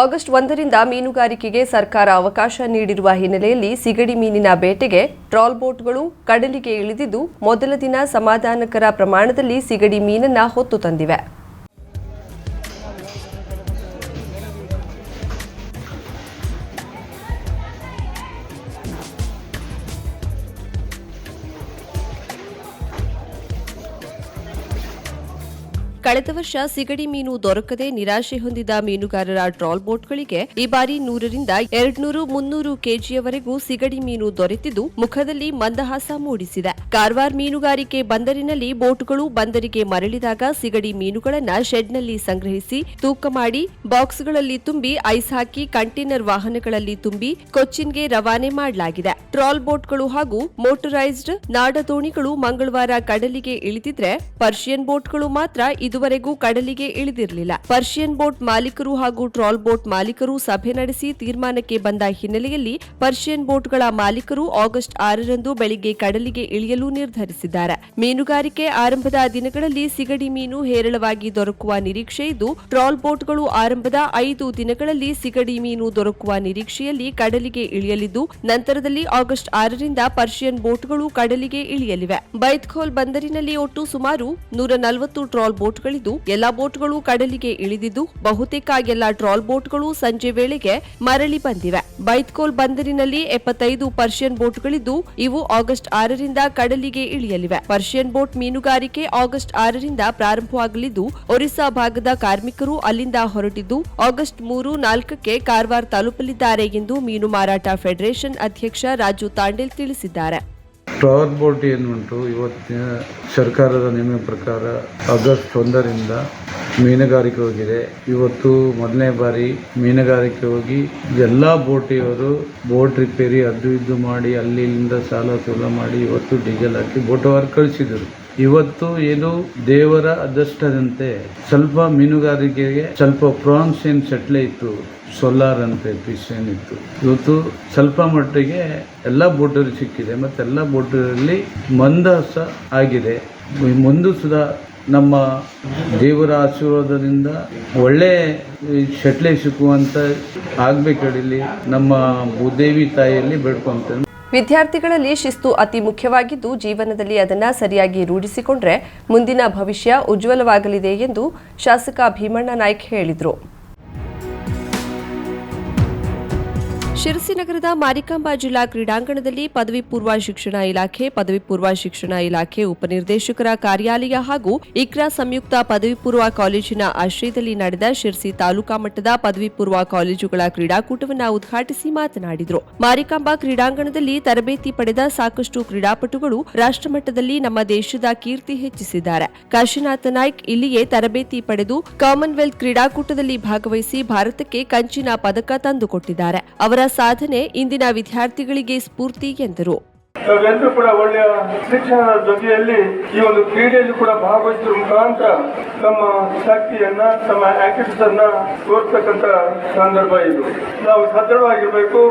August ಒಂದರಿಂದ ಮೀನುಗಾರಿಕೆಗೆ ಸರ್ಕಾರ ಅವಕಾಶ ನೀಡಿರುವ ಹಿನ್ನೆಲೆಯಲ್ಲಿ ಸಿಗಡಿ ಮೀನಿನ ಬೇಟೆಗೆ ಟ್ರಾಲ್ ಬೋಟ್ಗಳು ಕಡಲಿಗೆ ಇಳಿದಿದ್ದು, ಮೊದಲ ದಿನ ಸಮಾಧಾನಕರ ಪ್ರಮಾಣದಲ್ಲಿ ಸಿಗಡಿ ಮೀನನ್ನ ಹೊತ್ತು ತಂದಿವೆ. ಕಳೆದ ವರ್ಷ ಸಿಗಡಿ ಮೀನು ದೊರಕದೆ ನಿರಾಶೆ ಹೊಂದಿದ ಮೀನುಗಾರರ ಟ್ರಾಲ್ ಬೋಟ್ಗಳಿಗೆ ಈ ಬಾರಿ ನೂರರಿಂದ ಎರಡ್ನೂರು ಮುನ್ನೂರು ಕೆಜಿಯವರೆಗೂ ಸಿಗಡಿ ಮೀನು ದೊರೆತಿದ್ದು ಮುಖದಲ್ಲಿ ಮಂದಹಾಸ ಮೂಡಿಸಿದೆ. ಕಾರವಾರ ಮೀನುಗಾರಿಕೆ ಬಂದರಿನಲ್ಲಿ ಬೋಟ್ಗಳು ಬಂದರಿಗೆ ಮರಳಿದಾಗ ಸಿಗಡಿ ಮೀನುಗಳನ್ನ ಶೆಡ್ನಲ್ಲಿ ಸಂಗ್ರಹಿಸಿ ತೂಕ ಮಾಡಿ ಬಾಕ್ಸ್ಗಳಲ್ಲಿ ತುಂಬಿ ಐಸ್ ಹಾಕಿ ಕಂಟೈನರ್ ವಾಹನಗಳಲ್ಲಿ ತುಂಬಿ ಕೊಚ್ಚಿನ್ಗೆ ರವಾನೆ ಮಾಡಲಾಗಿದೆ. ಟ್ರಾಲ್ ಬೋಟ್ಗಳು ಹಾಗೂ ಮೋಟರೈಸ್ಡ್ ನಾಡದೋಣಿಗಳು ಮಂಗಳವಾರ ಕಡಲಿಗೆ ಇಳಿದಿದ್ರೆ ಪರ್ಷಿಯನ್ ಬೋಟ್ಗಳು ಮಾತ್ರ ಇದುವರೆಗೂ ಕಡಲಿಗೆ ಇಳಿದಿರಲಿಲ್ಲ. ಪರ್ಷಿಯನ್ ಬೋಟ್ ಮಾಲೀಕರು ಹಾಗೂ ಟ್ರಾಲ್ ಬೋಟ್ ಮಾಲೀಕರು ಸಭೆ ನಡೆಸಿ ತೀರ್ಮಾನಕ್ಕೆ ಬಂದ ಹಿನ್ನೆಲೆಯಲ್ಲಿ ಪರ್ಷಿಯನ್ ಬೋಟ್ಗಳ ಮಾಲೀಕರು ಆಗಸ್ಟ್ ಆರರಂದು ಬೆಳಿಗ್ಗೆ ಕಡಲಿಗೆ ಇಳಿಯಲು ನಿರ್ಧರಿಸಿದ್ದಾರೆ. ಮೀನುಗಾರಿಕೆ ಆರಂಭದ ದಿನಗಳಲ್ಲಿ ಸಿಗಡಿ ಮೀನು ಹೇರಳವಾಗಿ ದೊರಕುವ ನಿರೀಕ್ಷೆ ಇದ್ದು, ಟ್ರಾಲ್ ಬೋಟ್ಗಳು ಆರಂಭದ ಐದು ದಿನಗಳಲ್ಲಿ ಸಿಗಡಿ ಮೀನು ದೊರಕುವ ನಿರೀಕ್ಷೆಯಲ್ಲಿ ಕಡಲಿಗೆ ಇಳಿಯಲಿದ್ದು, ನಂತರದಲ್ಲಿ ಆಗಸ್ಟ್ ಆರರಿಂದ ಪರ್ಷಿಯನ್ ಬೋಟ್ಗಳು ಕಡಲಿಗೆ ಇಳಿಯಲಿವೆ. ಬೈತ್ಖೋಲ್ ಬಂದರಿನಲ್ಲಿ ಒಟ್ಟು ಸುಮಾರು ನೂರ ನಲವತ್ತು ಟ್ರಾಲ್ ಬೋಟ್ಗಳಿದ್ದು, ಎಲ್ಲಾ ಬೋಟ್ಗಳು ಕಡಲಿಗೆ ಇಳಿದಿದ್ದು, ಬಹುತೇಕ ಎಲ್ಲಾ ಟ್ರಾಲ್ ಬೋಟ್ಗಳು ಸಂಜೆ ವೇಳೆಗೆ ಮರಳಿ ಬಂದಿವೆ. ಬೈತ್ಕೋಲ್ ಬಂದರಿನಲ್ಲಿ ಎಪ್ಪತ್ತೈದು ಪರ್ಷಿಯನ್ ಬೋಟ್ಗಳಿದ್ದು, ಇವು ಆಗಸ್ಟ್ ಆರರಿಂದ ಕಡಲಿಗೆ ಇಳಿಯಲಿವೆ. ಪರ್ಷಿಯನ್ ಬೋಟ್ ಮೀನುಗಾರಿಕೆ ಆಗಸ್ಟ್ ಆರರಿಂದ ಪ್ರಾರಂಭವಾಗಲಿದ್ದು, ಒರಿಸ್ಸಾ ಭಾಗದ ಕಾರ್ಮಿಕರು ಅಲ್ಲಿಂದ ಹೊರಟಿದ್ದು, ಆಗಸ್ಟ್ ಮೂರು ನಾಲ್ಕಕ್ಕೆ ಕಾರವಾರ ತಲುಪಲಿದ್ದಾರೆ ಎಂದು ಮೀನು ಮಾರಾಟ ಫೆಡರೇಷನ್ ಅಧ್ಯಕ್ಷ ರಾಜು ತಾಂಡೇಲ್ ತಿಳಿಸಿದ್ದಾರೆ. ಟ್ರಾವಲ್ ಬೋಟ್ ಏನುಂಟು ಇವತ್ತಿನ ಸರ್ಕಾರದ ನಿಯಮ ಪ್ರಕಾರ ಆಗಸ್ಟ್ ಒಂದರಿಂದ ಮೀನುಗಾರಿಕೆ ಹೋಗಿದೆ. ಇವತ್ತು ಮೊದಲನೇ ಬಾರಿ ಮೀನುಗಾರಿಕೆ ಹೋಗಿ ಎಲ್ಲ ಬೋಟಿಯವರು ಬೋಟ್ ರಿಪೇರಿ ಅದು ಇದು ಮಾಡಿ, ಅಲ್ಲಿ ಇಲ್ಲಿಂದ ಸಾಲ ಸೂಲ ಮಾಡಿ, ಇವತ್ತು ಡೀಸೆಲ್ ಹಾಕಿ ಬೋಟ್ ಅವರು ಕಳಿಸಿದರು ಇವತ್ತು ಏನು ದೇವರ ಅದೃಷ್ಟದಂತೆ ಸ್ವಲ್ಪ ಮೀನುಗಾರಿಕೆಗೆ ಸ್ವಲ್ಪ ಪ್ರಾನ್ಸ್ ಏನು ಸೆಟ್ಲೆ ಇತ್ತು, ಸೋಲಾರ್ ಅಂತ ಫಿಶ್ ಏನಿತ್ತು. ಇವತ್ತು ಸ್ವಲ್ಪ ಮಟ್ಟಿಗೆ ಎಲ್ಲ ಬೋಟರಿ ಸಿಕ್ಕಿದೆ, ಮತ್ತು ಎಲ್ಲ ಬೋಟರಲ್ಲಿ ಮಂದಹಾಸ ಆಗಿದೆ. ಈ ಸುದ ನಮ್ಮ ದೇವರ ಆಶೀರ್ವಾದದಿಂದ ಒಳ್ಳೆ ಶಟ್ಲೆ ಸಿಕ್ಕುವಂತ ಆಗ್ಬೇಕಡಿಲಿ ನಮ್ಮ ಭೂದೇವಿ ತಾಯಿಯಲ್ಲಿ ಬೇಡ್ಕೊಂತೇನೆ. ವಿದ್ಯಾರ್ಥಿಗಳಲ್ಲಿ ಶಿಸ್ತು ಅತಿ ಮುಖ್ಯವಾಗಿದ್ದು ಜೀವನದಲ್ಲಿ ಅದನ್ನು ಸರಿಯಾಗಿ ರೂಢಿಸಿಕೊಂಡ್ರೆ ಮುಂದಿನ ಭವಿಷ್ಯ ಉಜ್ವಲವಾಗಲಿದೆ ಎಂದು ಶಾಸಕ ಭೀಮಣ್ಣ ನಾಯ್ಕ್ ಹೇಳಿದರು. ಶಿರಸಿ ನಗರದ ಮಾರಿಕಾಂಬಾ ಜಿಲ್ಲಾ ಕ್ರೀಡಾಂಗಣದಲ್ಲಿ ಪದವಿ ಪೂರ್ವ ಶಿಕ್ಷಣ ಇಲಾಖೆ, ಪದವಿ ಪೂರ್ವ ಶಿಕ್ಷಣ ಇಲಾಖೆ ಉಪನಿರ್ದೇಶಕರ ಕಾರ್ಯಾಲಯ ಹಾಗೂ ಇಕ್ರಾ ಸಂಯುಕ್ತ ಪದವಿ ಪೂರ್ವ ಕಾಲೇಜಿನ ಆಶ್ರಯದಲ್ಲಿ ನಡೆದ ಶಿರಸಿ ತಾಲೂಕಾ ಮಟ್ಟದ ಪದವಿ ಪೂರ್ವ ಕಾಲೇಜುಗಳ ಕ್ರೀಡಾಕೂಟವನ್ನು ಉದ್ಘಾಟಿಸಿ ಮಾತನಾಡಿದರು. ಮಾರಿಕಾಂಬಾ ಕ್ರೀಡಾಂಗಣದಲ್ಲಿ ತರಬೇತಿ ಪಡೆದ ಸಾಕಷ್ಟು ಕ್ರೀಡಾಪಟುಗಳು ರಾಷ್ಟ್ರಮಟ್ಟದಲ್ಲಿ ನಮ್ಮ ದೇಶದ ಕೀರ್ತಿ ಹೆಚ್ಚಿಸಿದ್ದಾರೆ. ಕಾಶಿನಾಥ ನಾಯ್ಕ್ ಇಲ್ಲಿಯೇ ತರಬೇತಿ ಪಡೆದು ಕಾಮನ್ವೆಲ್ತ್ ಕ್ರೀಡಾಕೂಟದಲ್ಲಿ ಭಾಗವಹಿಸಿ ಭಾರತಕ್ಕೆ ಕಂಚಿನ ಪದಕ ತಂದುಕೊಟ್ಟಿದ್ದಾರೆ. ಅವರ ಸಾಧನೆ ಇಂದಿನ ವಿದ್ಯಾರ್ಥಿಗಳಿಗೆ ಸ್ಫೂರ್ತಿ ಎಂದರು. ನಾವೆಲ್ಲರೂ ಕೂಡ ಒಳ್ಳೆಯ ಶಿಕ್ಷಣದ ಜೊತೆಯಲ್ಲಿ ಈ ಒಂದು ಕ್ರೀಡೆಯಲ್ಲಿ ಕೂಡ ಭಾಗವಹಿಸುವ ಮುಖಾಂತರ ತಮ್ಮ ಶಕ್ತಿಯನ್ನ, ತಮ್ಮ ಆಕ್ಟಿವಿಟೀಸ್ ಅನ್ನ ಸಂದರ್ಭ ಇದು. ನಾವು ಸದೃಢವಾಗಿರ್ಬೇಕು,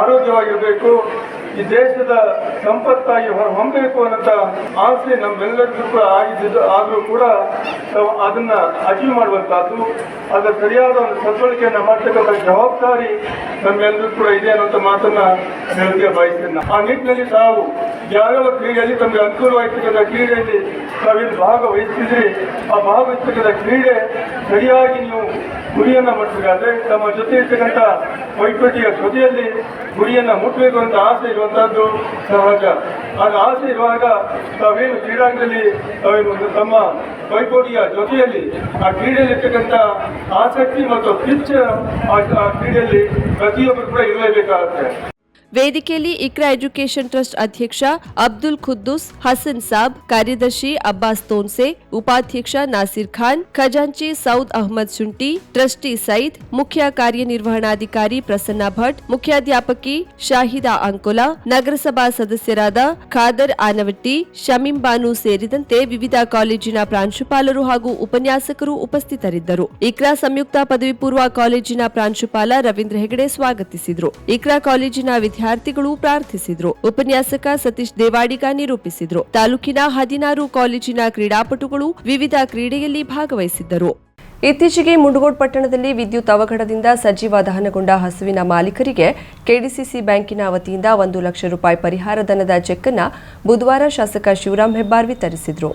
ಆರೋಗ್ಯವಾಗಿರ್ಬೇಕು ಈ ದೇಶದ ಸಂಪತ್ತಾಗಿ ಹೊರಹೊಮ್ಮಬೇಕು ಅನ್ನೋ ಆಸೆ ನಮ್ಮೆಲ್ಲರಿಗೂ ಕೂಡ ಆಗಿದ್ದು ಆದರೂ ಕೂಡ ಅದನ್ನ ಅಚೀವ್ ಮಾಡುವಂತಹದ್ದು ಅದರ ಸರಿಯಾದ ಒಂದು ಸದ್ವಳಿಕೆಯನ್ನು ಮಾಡ್ತಕ್ಕಂಥ ಜವಾಬ್ದಾರಿ ನಮ್ಮೆಲ್ಲರೂ ಕೂಡ ಇದೆ ಅನ್ನೋಂಥ ಮಾತನ್ನ ಹೇಳಕ್ಕೆ ಬಯಸ್ತೇನೆ ಆ ನಿಟ್ಟಿನಲ್ಲಿ ತಾವು ಯಾವ್ಯಾವ ಕ್ರೀಡೆಯಲ್ಲಿ ತಮಗೆ ಅನುಕೂಲವಾಗಿರ್ತಕ್ಕಂಥ ಕ್ರೀಡೆಯಲ್ಲಿ ತಾವೇನು ಭಾಗವಹಿಸ್ತಿದ್ರಿ, ಆ ಭಾಗವಹಿಸ್ತಕ್ಕಂಥ ಕ್ರೀಡೆ ಸರಿಯಾಗಿ ನೀವು ಗುರಿಯನ್ನ ಮುಟ್ಟಬೇಕಾದ್ರೆ ತಮ್ಮ ಜೊತೆ ಇರ್ತಕ್ಕಂಥ ಪೈಪೋಟಿಯ ಜೊತೆಯಲ್ಲಿ ಗುರಿಯನ್ನ ಮುಟ್ಟಬೇಕು ಅಂತ ಆಸೆ ಇರುವಂತಹದ್ದು ಸಹಜ. ಆಗ ಆಸೆ ಇರುವಾಗ ತಾವೇನು ಕ್ರೀಡಾಂಗಣದಲ್ಲಿ ತಾವೇನು ತಮ್ಮ ಪೈಪೋಟಿಯ ಜೊತೆಯಲ್ಲಿ ಆ ಕ್ರೀಡೆಯಲ್ಲಿ ಇರ್ತಕ್ಕಂಥ ಆಸಕ್ತಿ ಮತ್ತು ಆ ಆ ಕ್ರೀಡೆಯಲ್ಲಿ ಪ್ರತಿಯೊಬ್ಬರು ಕೂಡ ಇರಲೇಬೇಕಾಗುತ್ತೆ. ವೇದಿಕೆಯಲ್ಲಿ ಇಕ್ರಾ ಎಜುಕೇಷನ್ ಟ್ರಸ್ಟ್ ಅಧ್ಯಕ್ಷ ಅಬ್ದುಲ್ ಖುದ್ದೂಸ್, ಹಸನ್ ಸಾಬ್, ಕಾರ್ಯದರ್ಶಿ ಅಬ್ಬಾಸ್ ತೋನ್ಸೆ, ಉಪಾಧ್ಯಕ್ಷ ನಾಸಿರ್ ಖಾನ್, ಖಜಾಂಚಿ ಸೌದ್ ಅಹಮದ್ ಶುಂಟಿ ಟ್ರಸ್ಟಿ ಸೈದ್, ಮುಖ್ಯ ಕಾರ್ಯನಿರ್ವಹಣಾಧಿಕಾರಿ ಪ್ರಸನ್ನ ಭಟ್, ಮುಖ್ಯಾಧ್ಯಾಪಕಿ ಶಾಹಿದಾ ಅಂಕೋಲಾ, ನಗರಸಭಾ ಸದಸ್ಯರಾದ ಖಾದರ್ ಆನವಟ್ಟಿ, ಶಮೀಂ ಬಾನು ಸೇರಿದಂತೆ ವಿವಿಧ ಕಾಲೇಜಿನ ಪ್ರಾಂಶುಪಾಲರು ಹಾಗೂ ಉಪನ್ಯಾಸಕರು ಉಪಸ್ಥಿತರಿದ್ದರು. ಇಕ್ರಾ ಸಂಯುಕ್ತ ಪದವಿ ಪೂರ್ವ ಕಾಲೇಜಿನ ಪ್ರಾಂಶುಪಾಲ ರವೀಂದ್ರ ಹೆಗಡೆ ಸ್ವಾಗತಿಸಿದರು. ಇಕ್ರಾ ಕಾಲೇಜಿನ ವಿದ್ಯಾರ್ಥಿಗಳು ಪ್ರಾರ್ಥಿಸಿದ್ರು. ಉಪನ್ಯಾಸಕ ಸತೀಶ್ ದೇವಾಡಿಗ ನಿರೂಪಿಸಿದ್ರು. ತಾಲೂಕಿನ ಹದಿನಾರು ಕಾಲೇಜಿನ ಕ್ರೀಡಾಪಟುಗಳು ವಿವಿಧ ಕ್ರೀಡೆಯಲ್ಲಿ ಭಾಗವಹಿಸಿದ್ದರು. ಇತ್ತೀಚೆಗೆ ಮುಂಡಗೋಡ್ ಪಟ್ಟಣದಲ್ಲಿ ವಿದ್ಯುತ್ ಅವಘಡದಿಂದ ಸಜೀವ ದಹನಗೊಂಡ ಹಸುವಿನ ಮಾಲೀಕರಿಗೆ ಕೆಡಿಸಿಸಿ ಬ್ಯಾಂಕಿನ ವತಿಯಿಂದ ಒಂದು ಲಕ್ಷ ರೂಪಾಯಿ ಪರಿಹಾರ ಧನದ ಚೆಕ್ ಅನ್ನು ಬುಧವಾರ ಶಾಸಕ ಶಿವರಾಂ ಹೆಬ್ಬಾರ್ ವಿತರಿಸಿದರು.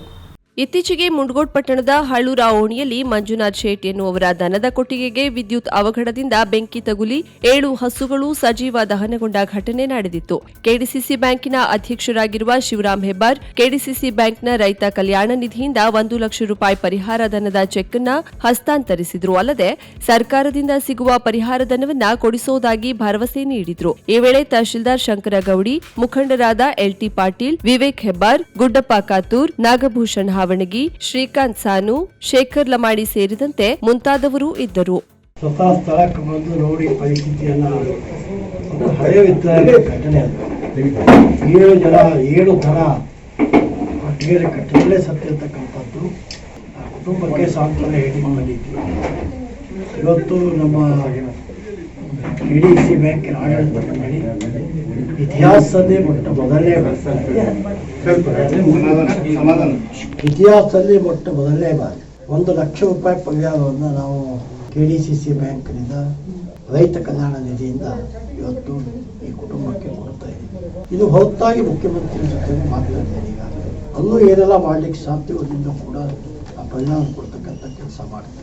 ಇತ್ತೀಚೆಗೆ ಮುಂಡಗೋಡ್ ಪಟ್ಟಣದ ಹಳ್ಳೂರ ಓಣಿಯಲ್ಲಿ ಮಂಜುನಾಥ್ ಶೇಟ್ ಎನ್ನುವರ ದನದ ಕೊಟ್ಟಿಗೆಗೆ ವಿದ್ಯುತ್ ಅವಘಡದಿಂದ ಬೆಂಕಿ ತಗುಲಿ ಏಳು ಹಸುಗಳು ಸಜೀವ ದಹನಗೊಂಡ ಘಟನೆ ನಡೆದಿತ್ತು. ಕೆಡಿಸಿಸಿ ಬ್ಯಾಂಕಿನ ಅಧ್ಯಕ್ಷರಾಗಿರುವ ಶಿವರಾಂ ಹೆಬ್ಬಾರ್, ಕೆಡಿಸಿಸಿ ಬ್ಯಾಂಕ್ನ ರೈತ ಕಲ್ಯಾಣ ನಿಧಿಯಿಂದ ಒಂದು ಲಕ್ಷ ರೂಪಾಯಿ ಪರಿಹಾರ ಧನದ ಚೆಕ್ ಅನ್ನ ಹಸ್ತಾಂತರಿಸಿದ್ರು. ಅಲ್ಲದೆ, ಸರ್ಕಾರದಿಂದ ಸಿಗುವ ಪರಿಹಾರ ಧನವನ್ನ ಕೊಡಿಸುವುದಾಗಿ ಭರವಸೆ ನೀಡಿದ್ರು. ಈ ವೇಳೆ ತಹಶೀಲ್ದಾರ್ ಶಂಕರಗೌಡಿ, ಮುಖಂಡರಾದ ಎಲ್ಟಿ ಪಾಟೀಲ್, ವಿವೇಕ್ ಹೆಬ್ಬಾರ್, ಗುಡ್ಡಪ್ಪ ಕಾತೂರ್, ನಾಗಭೂಷಣ್ ಹಾವಣಗಿ ಶ್ರೀಕಾಂತ್ ಸಾನು, ಶೇಖರ್ ಲಮಾಡಿ ಸೇರಿದಂತೆ ಮುಂತಾದವರು ಇದ್ದರು. ಸ್ವತಃ ಸ್ಥಳಕ್ಕೆ ಬಂದು ನೋಡಿ ಪರಿಸ್ಥಿತಿಯನ್ನು ಹಳೆಯ ಘಟನೆ ಅದು. ಏಳು ಜನ, ಏಳು ಥರ ಕೊಟ್ಟಿಗೆ ಕಟ್ಟಡಲ್ಲೇ ಸತ್ತಿರ್ತಕ್ಕಂಥದ್ದು ಕುಟುಂಬಕ್ಕೆ ಸಾಂತ್ವನ ಹೇಳಿ ಬಂದಿದ್ವಿ. ಇವತ್ತು ನಮ್ಮ ಕೆ ಡಿ ಸಿ ಆಡಳಿತ ಮಂಡಳಿ ಇತಿಹಾಸದಲ್ಲಿ ಮೊಟ್ಟ ಮೊದಲನೇ ಇತಿಹಾಸದಲ್ಲಿ ಮೊಟ್ಟ ಮೊದಲನೇ ಬಾರಿ. ಒಂದು ಲಕ್ಷ ರೂಪಾಯಿ ಪರಿಹಾರವನ್ನು ನಾವು ಕೆ ಡಿ ಸಿ ಸಿ ಬ್ಯಾಂಕ್ನಿಂದ ರೈತ ಕಲ್ಯಾಣ ನಿಧಿಯಿಂದ ಇವತ್ತು ಈ ಕುಟುಂಬಕ್ಕೆ ಕೊಡ್ತಾ ಇದ್ದೀವಿ. ಇದು ಹೊರತಾಗಿ ಮುಖ್ಯಮಂತ್ರಿ ಜೊತೆ ಮಾತಾಡ್ತೇನೆ ಈಗಾಗಲೇ ಅಲ್ಲೂ ಏನೆಲ್ಲ ಮಾಡಲಿಕ್ಕೆ ಸಾಧ್ಯವಿಲ್ಲ ಕೂಡ ಆ ಪರಿಹಾರ ಕೊಡ್ತಕ್ಕಂಥ ಕೆಲಸ ಮಾಡ್ತೀನಿ